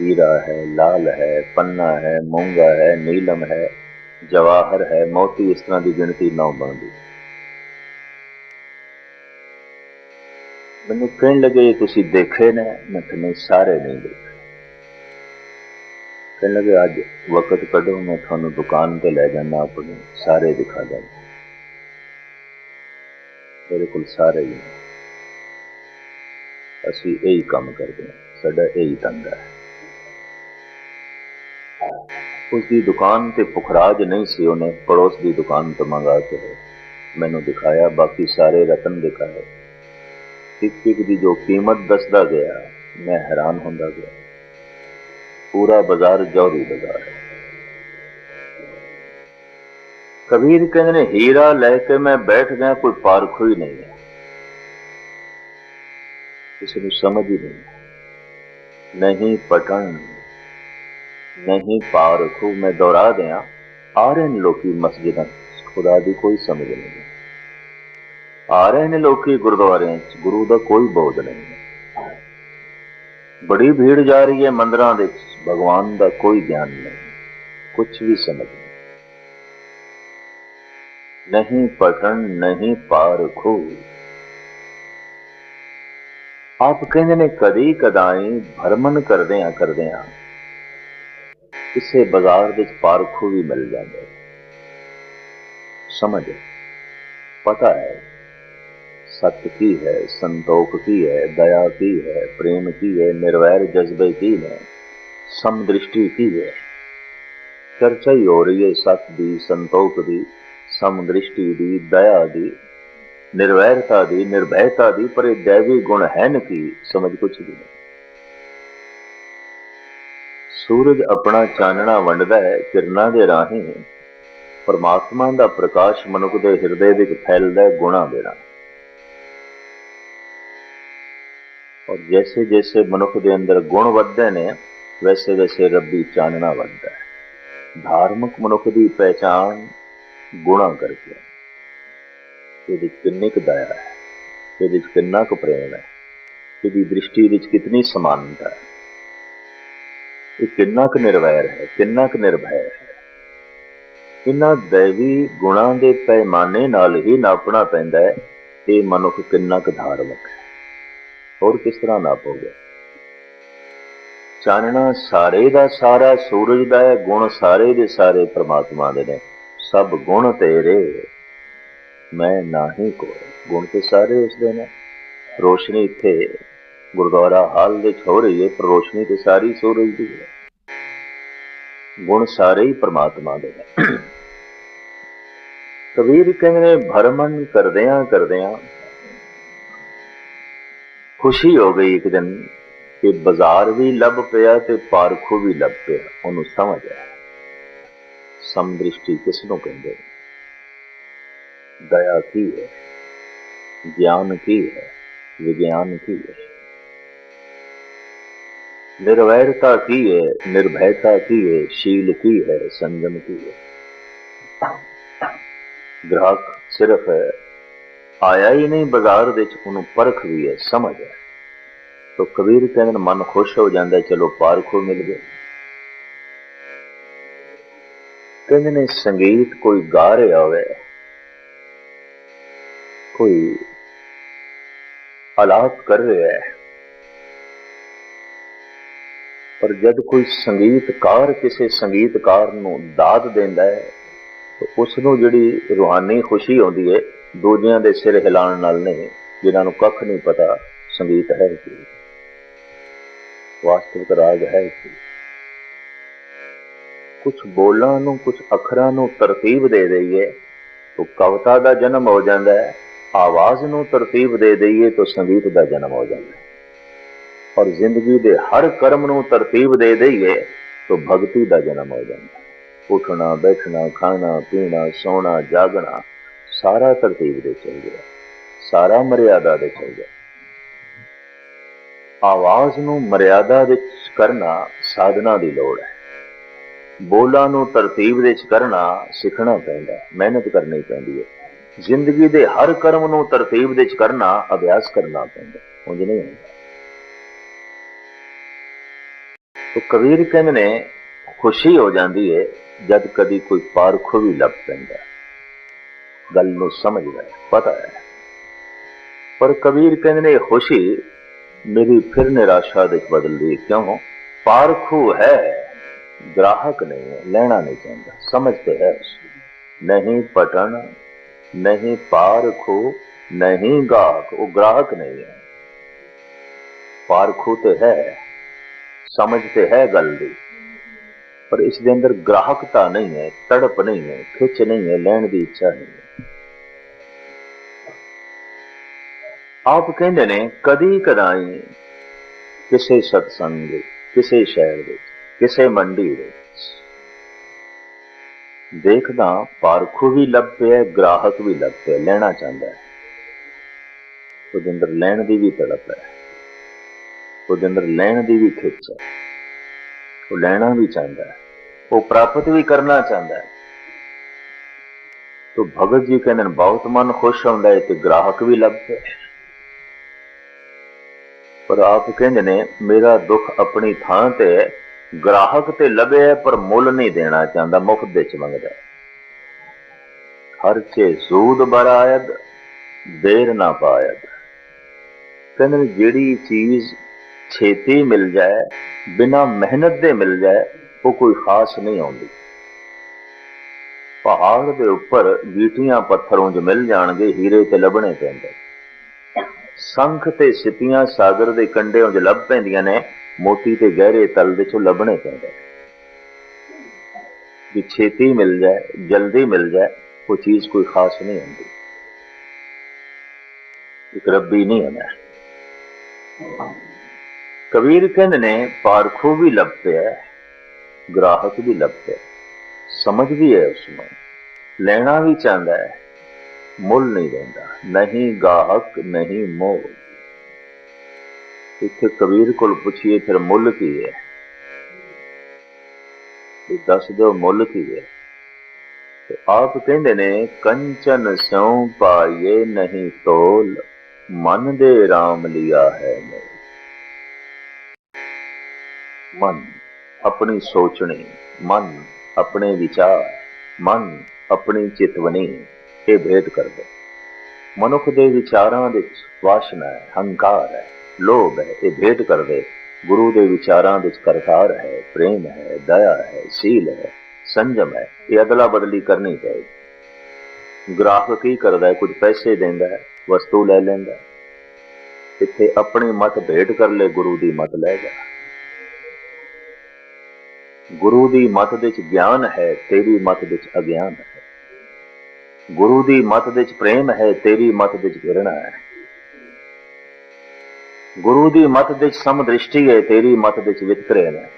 ਹੀਰਾ ਹੈ, ਲਾਲ ਹੈ, ਪੰਨਾ ਹੈ, ਮੂੰਗਾ ਹੈ, ਨੀਲਮ ਹੈ, ਜਵਾਹਰ ਹੈ, ਮੋਤੀ ਇਸ ਤਰ੍ਹਾਂ ਦੀ ਗਿਣਤੀ ਨਾ ਬਣਦੀ। ਮੈਨੂੰ ਕਹਿਣ ਲੱਗੇ ਤੁਸੀਂ ਦੇਖੇ ਨੇ? ਮੈਂ ਤੁਹਾਨੂੰ ਸਾਰੇ ਨਹੀਂ ਦੇਖੇ। ਕਹਿਣ ਲੱਗੇ, ਅੱਜ ਵਕਤ ਕੱਢੋ, ਮੈਂ ਤੁਹਾਨੂੰ ਦੁਕਾਨ ਤੇ ਲੈ ਜਾਣਾ ਆਪਣੇ ਸਾਰੇ ਦਿਖਾ ਦਾਂਗਾ ਮੇਰੇ ਕੋਲ ਸਾਰੇ ਹੀ ਅਸੀਂ ਇਹੀ ਕੰਮ ਕਰਦੇ ਹਾਂ, ਸਾਡਾ ਇਹੀ ਧੰਦਾ ਹੈ। ਉਸ ਦੀ ਦੁਕਾਨ ਤੇ ਪੁਖਰਾਜ ਨਹੀਂ ਸੀ ਉਹਨੇ ਪੜੋਸ ਦੀ ਦੁਕਾਨ ਤੋਂ ਮੰਗਾ ਕੇ ਮੈਨੂੰ ਦਿਖਾਇਆ ਬਾਕੀ ਸਾਰੇ ਰਤਨ ਦਿਖਾਏ ਇੱਕ ਇੱਕ ਦੀ ਜੋ ਕੀਮਤ ਦੱਸਦਾ ਗਿਆ ਮੈਂ ਹੈਰਾਨ ਹੁੰਦਾ ਗਿਆ ਪੂਰਾ ਬਾਜ਼ਾਰ ਜੌਹਰੀ ਬਾਜ਼ਾਰ ਹੈ ਕਬੀਰ ਕਹਿੰਦੇ ਨੇ ਹੀਰਾ ਲੈ ਕੇ ਮੈਂ ਬੈਠ ਗਿਆ ਕੋਈ ਪਾਰਖ ਹੀ ਨਹੀਂ ਹੈ ਕਿਸੇ ਨੂੰ ਸਮਝ ਹੀ ਨਹੀਂ ਨਹੀਂ ਪਟਣ ਨਹੀਂ ਪਾਰਖੂ ਮੈਂ ਦੁਹਰਾ ਦਿਆਂ ਆ ਰਹੇ ਨੇ ਲੋਕੀ ਮਸਜਿਦਾਂ 'ਚ, ਖੁਦਾ ਦੀ ਕੋਈ ਸਮਝ ਨਹੀਂ ਆ ਰਹੇ ਨੇ ਲੋਕੀ ਗੁਰਦੁਆਰਿਆਂ 'ਚ ਗੁਰੂ ਦਾ ਕੋਈ ਬੋਧ ਨਹੀਂ ਹੈ ਬੜੀ ਭੀੜ ਜਾ ਰਹੀ ਹੈ ਮੰਦਰਾਂ ਦੇ ਵਿੱਚ ਭਗਵਾਨ ਦਾ ਕੋਈ ਗਿਆਨ ਨਹੀਂ ਕੁਝ ਵੀ ਸਮਝ ਨਹੀਂ ਨਹੀਂ ਪਟਣ ਨਹੀਂ ਪਾਰਖੂ ਆਪ ਕਹਿੰਦੇ ਨੇ ਕਿਸੇ ਬਾਜ਼ਾਰ ਵਿੱਚ ਪਾਰਖੂ ਵੀ ਮਿਲ ਜਾਂਦੇ। ਸਮਝ? ਪਤਾ ਹੈ ਸੱਤ ਕੀ ਹੈ, ਸੰਤੋਖ ਕੀ ਹੈ, ਦਇਆ ਕੀ ਹੈ, ਪ੍ਰੇਮ ਕੀ ਹੈ, ਨਿਰਵੈਰ ਜਜ਼ਬੇ ਕੀ ਹੈ ਸਮਦ੍ਰਿਸ਼ਟੀ ਕੀ ਹੈ? ਚਰਚਾ ਹੀ ਹੋ ਰਹੀ ਹੈ ਸੱਤ ਦੀ, ਸੰਤੋਖ ਦੀ, ਸਮਦ੍ਰਿਸ਼ਟੀ ਦੀ, ਦਇਆ ਦੀ, ਨਿਰਵੈਰਤਾ ਦੀ ਨਿਰਭੈਤਾ ਦੀ, ਪਰ ਇਹ ਦੇਵੀ ਗੁਣ ਹੈ ਕੀ? ਸਮਝ ਕੁਛ ਵੀ ਨਹੀਂ। ਸੂਰਜ ਆਪਣਾ ਚਾਨਣਾ ਵੰਡਦਾ ਹੈ ਕਿਰਨਾਂ ਦੇ ਰਾਹੀਂ, ਪਰਮਾਤਮਾ ਦਾ ਪ੍ਰਕਾਸ਼ ਮਨੁੱਖ ਦੇ ਹਿਰਦੇ ਵਿੱਚ ਫੈਲਦਾ ਹੈ ਗੁਣਾ ਦੇ ਰਾਹੀਂ। ਔਰ ਜੈਸੇ ਜੈਸੇ ਮਨੁੱਖ ਦੇ ਅੰਦਰ ਗੁਣ ਵੱਧਦੇ ਨੇ ਵੈਸੇ ਵੈਸੇ ਰੱਬੀ ਚਾਨਣਾ ਵੱਧਦਾ ਹੈ। ਧਾਰਮਿਕ ਮਨੁੱਖ ਦੀ ਪਹਿਚਾਨ ਗੁਣਾ ਕਰਕੇ ਇਹਦੇ 'ਚ ਕਿੰਨੀ ਕੁ ਦਇਆ ਹੈ, ਇਹਦੇ 'ਚ ਕਿੰਨਾ ਕੁ ਪ੍ਰੇਮ ਹੈ, ਇਹਦੀ ਦ੍ਰਿਸ਼ਟੀ ਵਿੱਚ ਕਿਤਨੀ ਸਮਾਨਤਾ ਹੈ। ਇਹ ਕਿੰਨਾ ਕੁ ਨਿਰਵੈਰ ਹੈ, ਕਿੰਨਾ ਕੁ ਨਿਰਭੈ ਹੈ। ਇਹਨਾਂ ਦੇਵੀ ਗੁਣਾਂ ਦੇ ਪੈਮਾਨੇ ਨਾਲ ਹੀ ਨਾਪਣਾ ਪੈਂਦਾ ਹੈ, ਇਹ ਮਨੁੱਖ ਕਿੰਨਾ ਕੁ ਧਾਰਮਿਕ ਹੈ। ਹੋਰ ਕਿਸ ਤਰ੍ਹਾਂ ਨਾਪੋਗੇ? ਚਾਨਣਾ ਸਾਰੇ ਦਾ ਸਾਰਾ, ਸੂਰਜ ਦਾ ਹੈ, ਗੁਣ ਸਾਰੇ ਦੇ ਸਾਰੇ ਪ੍ਰਮਾਤਮਾ ਦੇ ਨੇ, ਸਭ ਗੁਣ ਤੇਰੇ। ਮੈਂ ਨਾਹੀ ਕੋ ਗੁਣ ਤੇ ਸਾਰੇ ਉਸ ਦੇ ਨੇ, ਰੋਸ਼ਨੀ ਇੱਥੇ ਗੁਰਦੁਆਰਾ ਹਾਲ ਦੇ ਹੋ ਰਹੀ ਹੈ ਪਰ ਰੋਸ਼ਨੀ ਤੇ ਸਾਰੀ ਸੂਰਜ ਦੀ ਹੈ। ਗੁਣ ਸਾਰੇ ਹੀ ਪ੍ਰਮਾਤਮਾ ਦੇ ਨੇ। ਕਬੀਰ ਕਹਿੰਦੇ ਨੇ ਭਰਮਨ ਕਰਦਿਆਂ ਕਰਦਿਆਂ ਖੁਸ਼ੀ ਹੋ ਗਈ ਇੱਕ ਦਿਨ ਕਿ ਬਾਜ਼ਾਰ ਵੀ ਲੱਭ ਪਿਆ ਤੇ ਪਾਰਖੂ ਵੀ ਲੱਭ ਪਿਆ। ਉਹਨੂੰ ਸਮਝ ਆਇਆ। ਸਮਦ੍ਰਿਸ਼ਟੀ ਕਿਸ ਨੂੰ ਕਹਿੰਦੇ ਦਇਆ ਕੀ ਹੈ? ਗਿਆਨ ਕੀ ਹੈ? ਵਿਗਿਆਨ ਕੀ ਹੈ? ਨਿਰਵੈਰਤਾ ਕੀ ਹੈ? ਨਿਰਭੈਤਾ ਕੀ ਹੈ? ਸ਼ੀਲ ਕੀ ਹੈ? ਸੰਜਮ ਕੀ ਹੈ? ਗ੍ਰਾਹਕ ਸਿਰਫ ਆਇਆ ਹੀ ਨਹੀਂ ਬਾਜ਼ਾਰ ਵਿੱਚ ਉਹਨੂੰ ਪਰਖ ਵੀ ਹੈ ਸਮਝ ਹੈ। ਤੋ ਕਬੀਰ ਕਹਿੰਦੇ ਨੇ, ਮਨ ਖੁਸ਼ ਹੋ ਜਾਂਦਾ ਹੈ, ਚਲੋ ਪਾਰਖੋ ਮਿਲ ਗਏ। ਕਹਿੰਦੇ ਨੇ ਸੰਗੀਤ ਕੋਈ ਗਾ ਰਿਹਾ ਹੋਵੇ ਕੋਈ ਆਲਾਪ ਕਰ ਰਿਹਾ ਹੈ ਪਰ ਜਦ ਕੋਈ ਸੰਗੀਤਕਾਰ ਕਿਸੇ ਸੰਗੀਤਕਾਰ ਨੂੰ ਦਾਤ ਦਿੰਦਾ ਹੈ, ਤਾਂ ਉਸ ਨੂੰ ਜਿਹੜੀ ਰੂਹਾਨੀ ਖੁਸ਼ੀ ਆਉਂਦੀ ਹੈ, ਦੂਜਿਆਂ ਦੇ ਸਿਰ ਹਿਲਾਉਣ ਨਾਲ ਨਹੀਂ, ਜਿਨ੍ਹਾਂ ਨੂੰ ਕੱਖ ਨਹੀਂ ਪਤਾ ਸੰਗੀਤ ਹੈ ਕੀ। ਵਾਸਤਵਿਕ ਰਾਜ ਹੈ ਕੀ। ਕੁਝ ਬੋਲਾਂ ਨੂੰ ਕੁਝ ਅੱਖਰਾਂ ਨੂੰ ਤਰਤੀਬ ਦੇ ਦਈਏ, ਤਾਂ ਕਵਿਤਾ ਦਾ ਜਨਮ ਹੋ ਜਾਂਦਾ ਹੈ, ਆਵਾਜ਼ ਨੂੰ ਤਰਤੀਬ ਦੇ ਦਈਏ, ਤਾਂ ਸੰਗੀਤ ਦਾ ਜਨਮ ਹੋ ਜਾਂਦਾ ਹੈ। ਔਰ ਜ਼ਿੰਦਗੀ ਦੇ ਹਰ ਕਰਮ ਨੂੰ ਤਰਤੀਬ ਦੇ ਦਈਏ ਤਾਂ ਭਗਤੀ ਦਾ ਜਨਮ ਹੋ ਜਾਂਦਾ। ਉੱਠਣਾ ਬੈਠਣਾ ਖਾਣਾ ਪੀਣਾ ਸੌਣਾ ਜਾਗਣਾ ਸਾਰਾ ਤਰਤੀਬ ਦੇ ਚੱਲ ਗਿਆ ਸਾਰਾ ਮਰਿਆਦਾ ਦੇ ਚੱਲ ਗਿਆ ਆਵਾਜ਼ ਨੂੰ ਮਰਿਆਦਾ ਵਿੱਚ ਕਰਨਾ ਸਾਧਨਾ ਦੀ ਲੋੜ ਹੈ। ਬੋਲਾਂ ਨੂੰ ਤਰਤੀਬ ਵਿੱਚ ਕਰਨਾ ਸਿੱਖਣਾ ਪੈਂਦਾ ਹੈ, ਮਿਹਨਤ ਕਰਨੀ ਪੈਂਦੀ ਹੈ। ਜ਼ਿੰਦਗੀ ਦੇ ਹਰ ਕਰਮ ਨੂੰ ਤਰਤੀਬ ਵਿੱਚ ਕਰਨਾ ਅਭਿਆਸ ਕਰਨਾ ਪੈਂਦਾ ਉਂਝ ਨਹੀਂ ਹੁੰਦਾ। ਤੋ ਕਬੀਰ ਕਹਿੰਦੇ ਨੇ ਖੁਸ਼ੀ ਹੋ ਜਾਂਦੀ ਹੈ ਜਦ ਕਦੀ ਕੋਈ ਪਾਰਖੋ ਵੀ ਲੱਭ ਪੈਂਦਾ ਗੱਲ ਨੂੰ ਸਮਝਦਾ ਹੈ ਪਤਾ ਹੈ ਪਰ ਕਬੀਰ ਕਹਿੰਦੇ ਨੇ ਖੁਸ਼ੀ ਮੇਰੀ ਫਿਰ ਨਿਰਾਸ਼ਾ ਦੇ ਵਿੱਚ ਬਦਲਦੀ ਹੈ। ਕਿਉਂ ਪਾਰਖੂ ਹੈ ਗ੍ਰਾਹਕ ਨਹੀਂ ਹੈ ਲੈਣਾ ਨਹੀਂ ਚਾਹੁੰਦਾ ਸਮਝਦੇ ਹੈ ਨਹੀਂ ਪਟਣ ਨਹੀਂ ਪਾਰਖੂ ਨਹੀਂ ਗਾਹਕ ਉਹ ਗ੍ਰਾਹਕ ਨਹੀਂ ਹੈ ਪਾਰਖੂ ਤੇ ਹੈ ਸਮਝ ਤੇ ਹੈ ਗੱਲ ਦੀ। ਪਰ ਇਸ ਦੇ ਅੰਦਰ ਗ੍ਰਾਹਕਤਾ ਨਹੀਂ ਹੈ, ਤੜਪ ਨਹੀਂ ਹੈ, ਖਿੱਚ ਨਹੀਂ ਹੈ, ਲੈਣ ਦੀ ਇੱਛਾ ਨਹੀਂ ਹੈ। ਆਪ ਕਹਿੰਦੇ ਨੇ, ਕਦੀ ਕਦਾਈ ਕਿਸੇ ਸਤਸੰਗ ਦੇ ਕਿਸੇ ਸ਼ਹਿਰ ਦੇ ਕਿਸੇ ਮੰਡੀ ਵਿੱਚ ਦੇਖਦਾ ਪਾਰਖੂ ਵੀ ਲੱਭ ਪਿਆ ਗ੍ਰਾਹਕ ਵੀ ਲੱਭ ਪਿਆ ਲੈਣਾ ਚਾਹੁੰਦਾ ਹੈ। ਉਹਦੇ ਅੰਦਰ ਲੈਣ ਦੀ ਵੀ ਤੜਪ ਹੈ। ਉਹਦੇ ਅੰਦਰ ਲੈਣ ਦੀ ਵੀ ਖਿੱਚ ਹੈ। ਉਹ ਲੈਣਾ ਵੀ ਚਾਹੁੰਦਾ ਹੈ। ਉਹ ਪ੍ਰਾਪਤ ਵੀ ਕਰਨਾ ਚਾਹੁੰਦਾ ਹੈ। ਤੋ ਭਗਤ ਜੀ ਕਹਿੰਦੇ ਨੇ, ਬਹੁਤ ਮਨ ਖੁਸ਼ ਹੁੰਦਾ ਹੈ ਤੇ ਗ੍ਰਾਹਕ ਵੀ ਲੱਭ ਪਿਆ ਪਰ ਆਪ ਕਹਿੰਦੇ ਨੇ, ਮੇਰਾ ਦੁੱਖ ਆਪਣੀ ਥਾਂ ਤੇ ਹੈ ਗ੍ਰਾਹਕ ਤੇ ਲੱਭਿਆ ਪਰ ਮੁੱਲ ਨਹੀਂ ਦੇਣਾ ਚਾਹੁੰਦਾ, ਮੁਫਤ ਵਿੱਚ ਮੰਗਦਾ ਹਰ ਚੇ ਸੂਦ ਬਰਾਇਦ ਦੇਰ ਨਾ ਪਾਇਦ। ਕਹਿੰਦੇ ਨੇ, ਜਿਹੜੀ ਚੀਜ਼ ਛੇਤੀ ਮਿਲ ਜਾਏ, ਬਿਨਾ ਮਿਹਨਤ ਦੇ ਮਿਲ ਜਾਏ, ਉਹ ਕੋਈ ਖਾਸ ਨਹੀਂ ਆਉਂਦੀ। ਪਹਾੜ ਦੇ ਉੱਪਰ ਗੀਟੀਆਂ ਪੱਥਰੋਂ ਜੋ ਮਿਲ ਜਾਣਗੇ ਹੀਰੇ ਤੇ ਲੱਭਣੇ ਪੈਂਦੇ। ਸੰਖ ਤੇ ਸਿੱਪੀਆਂ ਸਾਗਰ ਦੇ ਕੰਢੇ 'ਚ ਲੱਭ ਪੈਂਦੀਆਂ ਨੇ, ਮੋਤੀ ਤੇ ਗਹਿਰੇ ਤਲ ਵਿੱਚੋਂ ਲੱਭਣੇ ਪੈਂਦੇ। ਵੀ ਛੇਤੀ ਮਿਲ ਜਾਏ, ਜਲਦੀ ਮਿਲ ਜਾਏ, ਉਹ ਚੀਜ਼ ਕੋਈ ਖਾਸ ਨਹੀਂ ਹੁੰਦੀ। ਇੱਕ ਰੱਬੀ ਨਹੀਂ ਹੁੰਦਾ। ਕਬੀਰ ਕਹਿੰਦੇ ਨੇ, ਪਾਰਖੂ ਵੀ ਲੱਭ ਪਿਆ ਗ੍ਰਾਹਕ ਵੀ ਲੱਭ ਪਿਆ ਸਮਝ ਵੀ ਹੈ ਉਸ ਨੂੰ ਲੈਣਾ ਵੀ ਚਾਹੁੰਦਾ ਹੈ ਮੁੱਲ ਨਹੀਂ ਦਿੰਦਾ ਨਹੀਂ ਗਾਹਕ, ਨਹੀਂ ਮੋਹ। ਇੱਥੇ ਕਬੀਰ ਕੋਲ ਪੁੱਛੀਏ, ਫਿਰ ਮੁੱਲ ਕੀ ਹੈ ਇਹ ਦੱਸ ਦਿਓ ਮੁੱਲ ਕੀ ਹੈ ਤੇ ਆਪ ਕਹਿੰਦੇ ਨੇ, ਕੰਚਨ ਸਿਉ ਪਾਈਏ ਨਹੀਂ ਤੋਲ, ਮਨ ਦੇ RAM ਲਿਆ ਹੈ ਮੈਂ ਮਨ ਆਪਣੀ ਸੋਚਣੀ, ਮਨ ਆਪਣੇ ਵਿਚਾਰ, ਮਨ ਆਪਣੀ ਚਿਤਵਨੀ ਇਹ ਭੇਦ ਕਰਦਾ। ਮਨੁੱਖ ਦੇ ਵਿਚਾਰਾਂ ਵਿੱਚ ਵਾਸ਼ਨਾ ਹੈ, ਹੰਕਾਰ ਹੈ, ਲੋਭ ਹੈ, ਇਹ ਭੇਦ ਕਰਦੇ। ਗੁਰੂ ਦੇ ਵਿਚਾਰਾਂ ਵਿੱਚ ਕਰਤਾਰ ਹੈ, ਪ੍ਰੇਮ ਹੈ, ਦਇਆ ਹੈ, ਸੀਲ ਹੈ, ਸੰਜਮ ਹੈ, ਇਹ ਅਦਲਾ ਬਦਲੀ ਕਰਨੀ ਚਾਹੀਦੀ। ਗ੍ਰਾਹਕ ਕੀ ਕਰਦਾ ਹੈ? ਕੁਝ ਪੈਸੇ ਦਿੰਦਾ ਹੈ, ਵਸਤੂ ਲੈ ਲੈਂਦਾ ਇੱਥੇ ਆਪਣੀ ਮਤ ਭੇਟ ਕਰ ਲੈ ਗੁਰੂ ਦੀ ਮਤ ਲੈ ਜਾ ਗੁਰੂ ਦੀ ਮਤ ਵਿੱਚ ਗਿਆਨ ਹੈ ਤੇਰੀ ਮਤ ਵਿੱਚ ਅਗਿਆਨ ਹੈ ਗੁਰੂ ਦੀ ਮਤ ਵਿੱਚ ਪ੍ਰੇਮ ਹੈ ਤੇਰੀ ਮਤ ਵਿੱਚ ਘਿਰਣਾ ਹੈ ਗੁਰੂ ਦੀ ਮਤ ਵਿੱਚ ਸਮਦ੍ਰਿਸ਼ਟੀ ਹੈ ਤੇਰੀ ਮਤ ਵਿੱਚ ਵਿਤਕਰੇ ਹੈ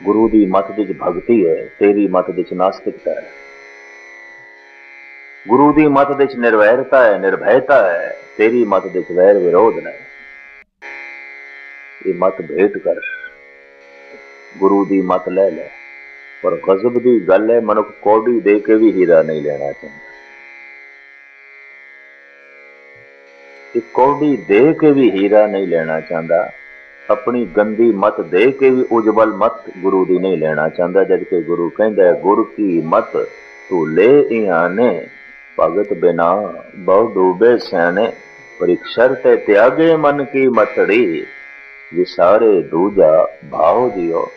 ਗੁਰੂ ਦੀ ਮਤ ਵਿੱਚ ਭਗਤੀ ਹੈ ਤੇਰੀ ਮਤ ਵਿੱਚ ਨਾਸਤਿਕਤਾ ਹੈ ਗੁਰੂ ਦੀ ਮਤ ਵਿੱਚ ਨਿਰਵੈਰਤਾ ਹੈ ਨਿਰਭੈਤਾ ਹੈ ਤੇਰੀ ਮਤ ਵਿੱਚ ਵੈਰ ਵਿਰੋਧ ਹੈ ਇਹ ਮਤ ਭੇਟ ਕਰ ਗੁਰੂ ਦੀ ਮਤ ਲੈ ਲੈ। ਪਰ ਗਜ਼ਬ ਦੀ ਗੱਲ ਹੈ, ਮਨੁੱਖ ਕੋਡੀ ਦੇ ਕੇ ਵੀ ਹੀਰਾ ਨਹੀਂ ਲੈਣਾ ਚਾਹੁੰਦਾ। ਇਹ ਕੋਡੀ ਦੇ ਕੇ ਵੀ ਹੀਰਾ ਨਹੀਂ ਲੈਣਾ ਚਾਹੁੰਦਾ। ਆਪਣੀ ਗੰਦੀ ਮਤ ਦੇ ਕੇ ਵੀ ਉਜਵਲ ਮਤ ਗੁਰੂ ਦੀ ਨਹੀਂ ਲੈਣਾ ਚਾਹੁੰਦਾ ਜਦ ਕਿ ਗੁਰੂ ਕਹਿੰਦਾ ਗੁਰ ਕੀ ਮਤ ਤੂੰ ਲੈ ਇਆਨੇ ਭਗਤ ਬਿਨਾ ਬਹੁ ਡੂਬੇ ਸਿਆਣੇ। ਪਰਿਕਸ਼ਰ ਤੇ ਤਿਆਗੇ ਮਨ ਕੀ ਮਤੜੀ, ਵਿਸਾਰੇ ਦੂਜਾ ਭਾਉ ਦਿਓ।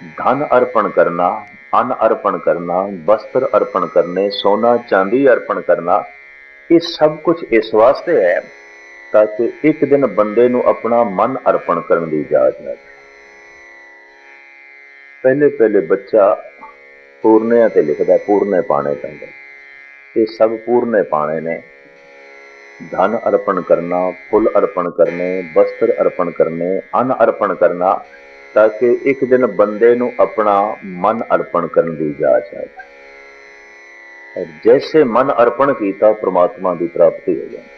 ਧਨ ਅਰਪਣ ਕਰਨਾ, ਅਨ ਅਰਪਣ ਕਰਨਾ, ਵਸਤਰ ਅਰਪਣ ਕਰਨੇ, ਸੋਨਾ ਚਾਂਦੀ ਅਰਪਣ ਕਰਨਾ, ਇਹ ਸਭ ਕੁਝ ਇਸ ਵਾਸਤੇ ਹੈ ਤਾਂ ਕਿ ਇੱਕ ਦਿਨ ਬੰਦੇ ਨੂੰ ਆਪਣਾ ਮਨ ਅਰਪਣ ਕਰਨ ਦੀ ਇਜਾਜ਼ਤ ਹੈ ਪਹਿਲੇ ਪਹਿਲੇ ਬੱਚਾ ਪੂਰਨਿਆਂ ਤੇ ਲਿਖਦਾ, ਪੂਰਨੇ ਪਾਣੇ ਪੈਂਦੇ ਇਹ ਸਭ ਪੂਰਨੇ ਪਾਣੇ ਨੇ। ਧਨ ਅਰਪਣ ਕਰਨਾ, ਫੁੱਲ ਅਰਪਣ ਕਰਨੇ, ਵਸਤਰ ਅਰਪਣ ਕਰਨੇ, ਅਨ ਅਰਪਣ ਕਰਨਾ ਤਾਂ ਕਿ ਇੱਕ ਦਿਨ ਬੰਦੇ ਨੂੰ ਆਪਣਾ ਮਨ ਅਰਪਣ ਕਰਨ ਦੀ ਜਾਚ ਹੈ। ਔਰ ਜੈਸੇ ਮਨ ਅਰਪਣ ਕੀਤਾ, ਪ੍ਰਮਾਤਮਾ ਦੀ ਪ੍ਰਾਪਤੀ ਹੋ ਜਾਂਦੀ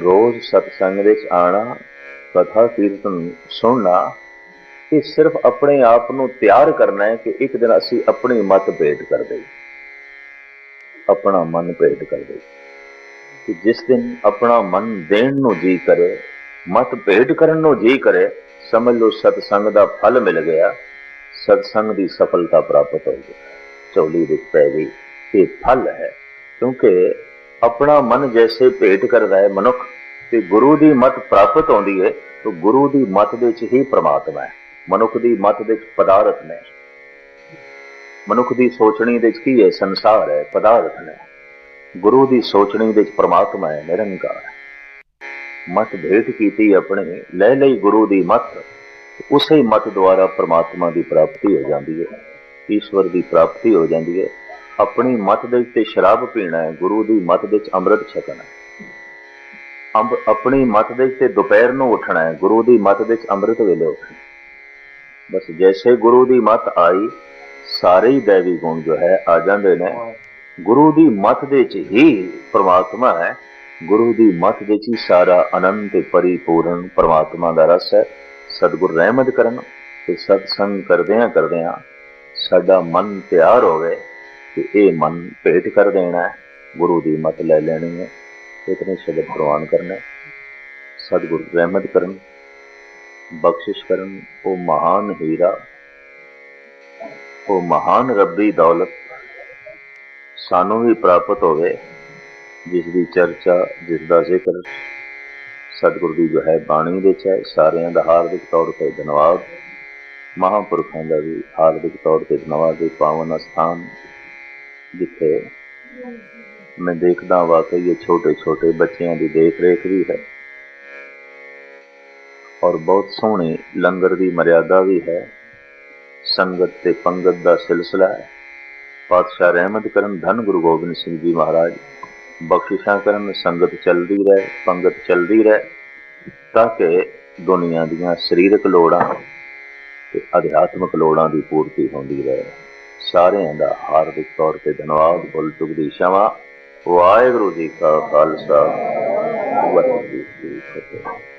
ਰੋਜ਼ ਸਤਸੰਗ ਵਿੱਚ ਆਣਾ, ਕਥਾ ਕੀਰਤਨ ਸੁਣਨਾ, ਇਹ ਸਿਰਫ ਆਪਣੇ ਆਪ ਨੂੰ ਤਿਆਰ ਕਰਨਾ ਹੈ ਕਿ ਇੱਕ ਦਿਨ ਅਸੀਂ ਆਪਣੀ ਮਤ ਭੇਟ ਕਰ ਦੇਈਏ। ਆਪਣਾ ਮਨ ਭੇਟ ਕਰ ਦੇਈਏ। ਕਿ ਜਿਸ ਦਿਨ ਆਪਣਾ ਮਨ ਦੇਣ ਨੂੰ ਜੀ ਕਰੇ, ਮਤ ਭੇਟ ਕਰਨ ਨੂੰ ਜੀ ਕਰੇ ਸਮਝ ਲਓ ਸਤਸੰਗ ਦਾ ਫਲ ਮਿਲ ਗਿਆ, ਸਤਸੰਗ ਦੀ ਸਫਲਤਾ ਪ੍ਰਾਪਤ ਹੋ ਗਈ। ਝੋਲੀ ਵਿੱਚ ਪੈ ਗਈ। ਇਹ ਫਲ ਹੈ, ਕਿਉਂਕਿ ਆਪਣਾ ਮਨ ਜੈਸੇ ਭੇਟ ਕਰਦਾ ਹੈ ਮਨੁੱਖ, ਤੇ ਗੁਰੂ ਦੀ ਮਤ ਪ੍ਰਾਪਤ ਹੁੰਦੀ ਹੈ, ਤਾਂ ਗੁਰੂ ਦੀ ਮਤ ਵਿੱਚ ਹੀ ਪ੍ਰਮਾਤਮਾ ਹੈ। ਮਨੁੱਖ ਦੀ ਮਤ ਵਿੱਚ ਪਦਾਰਥ ਨੇ। ਮਨੁੱਖ ਦੀ ਸੋਚਣੀ ਵਿੱਚ ਕੀ ਹੈ? ਸੰਸਾਰ ਹੈ, ਪਦਾਰਥ ਨੇ। ਗੁਰੂ ਦੀ ਸੋਚਣੀ ਵਿੱਚ ਪ੍ਰਮਾਤਮਾ ਹੈ, ਨਿਰੰਕਾਰ ਹੈ। ਮਤ ਭੇਟ ਕੀਤੀ ਆਪਣੇ, ਲੈ ਲਈ ਗੁਰੂ ਦੀ ਮਤ, ਉਸੇ ਮਤ ਦੁਆਰਾ ਪ੍ਰਮਾਤਮਾ ਦੀ ਪ੍ਰਾਪਤੀ ਹੋ ਜਾਂਦੀ ਹੈ। ਈਸ਼ਵਰ ਦੀ ਪ੍ਰਾਪਤੀ ਹੋ ਜਾਂਦੀ ਹੈ। ਆਪਣੀ ਮਤ ਦੇ ਉੱਤੇ ਸ਼ਰਾਬ ਪੀਣਾ ਹੈ, ਗੁਰੂ ਦੀ ਮਤ ਵਿੱਚ ਅੰਮ੍ਰਿਤ ਛਕਣਾ ਹੈ। ਅੰਬ, ਆਪਣੀ ਮਤ ਦੇ ਉੱਤੇ ਦੁਪਹਿਰ ਨੂੰ ਉੱਠਣਾ ਹੈ, ਗੁਰੂ ਦੀ ਮਤ ਵਿੱਚ ਅੰਮ੍ਰਿਤ ਵੇਲੇ ਉੱਠਣਾ ਬਸ ਜੈਸੇ ਗੁਰੂ ਦੀ ਮਤ ਆਈ, ਸਾਰੇ ਹੀ ਦੇਵੀ ਗੁਣ ਜੋ ਹੈ ਆ ਜਾਂਦੇ ਨੇ। ਗੁਰੂ ਦੀ ਮਤ ਦੇ ਵਿੱਚ ਹੀ ਪ੍ਰਮਾਤਮਾ ਹੈ। ਗੁਰੂ ਦੀ ਮਤ ਵਿੱਚ ਹੀ ਸਾਰਾ ਅਨੰਤ ਤੇ ਪਰਿਪੂਰਨ ਪਰਮਾਤਮਾ ਦਾ ਰਸ ਹੈ। ਸਤਿਗੁਰ ਰਹਿਮਤ ਕਰਨ ਤੇ ਸਤਸੰਗ ਕਰਦਿਆਂ ਕਰਦਿਆਂ ਸਾਡਾ ਮਨ ਤਿਆਰ ਹੋਵੇ ਕਿ ਇਹ ਮਨ ਭੇਟ ਕਰ ਦੇਣਾ ਹੈ। ਗੁਰੂ ਦੀ ਮਤ ਲੈ ਲੈਣੀ ਹੈ। ਇਤਨੇ ਸ਼ਬਦ ਪ੍ਰਵਾਨ ਕਰਨਾ। ਸਤਿਗੁਰ ਰਹਿਮਤ ਕਰਨ, ਬਖਸ਼ਿਸ਼ ਕਰਨ, ਉਹ ਮਹਾਨ ਹੀਰਾ, ਉਹ ਮਹਾਨ ਰੱਬੀ ਦੌਲਤ ਸਾਨੂੰ ਵੀ ਪ੍ਰਾਪਤ ਹੋਵੇ। ਜਿਸ ਦੀ ਚਰਚਾ, ਜਿਸ ਦਾ ਜ਼ਿਕਰ ਸਤਿਗੁਰ ਦੀ ਜੋ ਹੈ ਬਾਣੀ ਵਿੱਚ ਹੈ, ਸਾਰਿਆਂ ਦਾ ਹਾਰਦਿਕ ਤੌਰ ਤੇ ਧੰਨਵਾਦ। ਮਹਾਂਪੁਰਖਾਂ ਦਾ ਵੀ ਹਾਰਦਿਕ ਤੌਰ ਤੇ ਧੰਨਵਾਦ ਦੇ ਪਾਵਨ ਸਥਾਨ ਜਿੱਥੇ ਮੈਂ ਦੇਖਦਾ ਵਾਕਈ ਇਹ ਛੋਟੇ ਛੋਟੇ ਬੱਚਿਆਂ ਦੀ ਦੇਖ ਰੇਖ ਵੀ ਹੈ ਔਰ ਬਹੁਤ ਸੋਹਣੀ ਲੰਗਰ ਦੀ ਮਰਿਆਦਾ ਵੀ ਹੈ। ਸੰਗਤ ਤੇ ਪੰਗਤ ਦਾ ਸਿਲਸਿਲਾ ਹੈ। ਪਾਤਸ਼ਾਹ ਰਹਿਮਤ ਕਰਨ ਧੰਨ ਗੁਰੂ ਗੋਬਿੰਦ ਸਿੰਘ ਜੀ ਮਹਾਰਾਜ। ਬਖਸ਼ਿਸ਼ਾਂ ਕਰਨ, ਸੰਗਤ ਚੱਲਦੀ ਰਹੇ, ਪੰਗਤ ਚੱਲਦੀ ਰਹੇ, ਤਾਂ ਕਿ ਦੁਨੀਆ ਦੀਆਂ ਸਰੀਰਕ ਲੋੜਾਂ ਤੇ ਅਧਿਆਤਮਿਕ ਲੋੜਾਂ ਦੀ ਪੂਰਤੀ ਹੁੰਦੀ ਰਹੇ। ਸਾਰਿਆਂ ਦਾ ਹਾਰਦਿਕ ਤੌਰ ਤੇ ਧੰਨਵਾਦ। ਬੋਲ ਚੁਗਦੀ ਸ਼ਮਾ। ਵਾਹਿਗੁਰੂ ਜੀ ਕਾ ਖਾਲਸਾ। ਵਾਹਿਗੁਰੂ ਜੀ ਕੀ ਫਤਿਹ।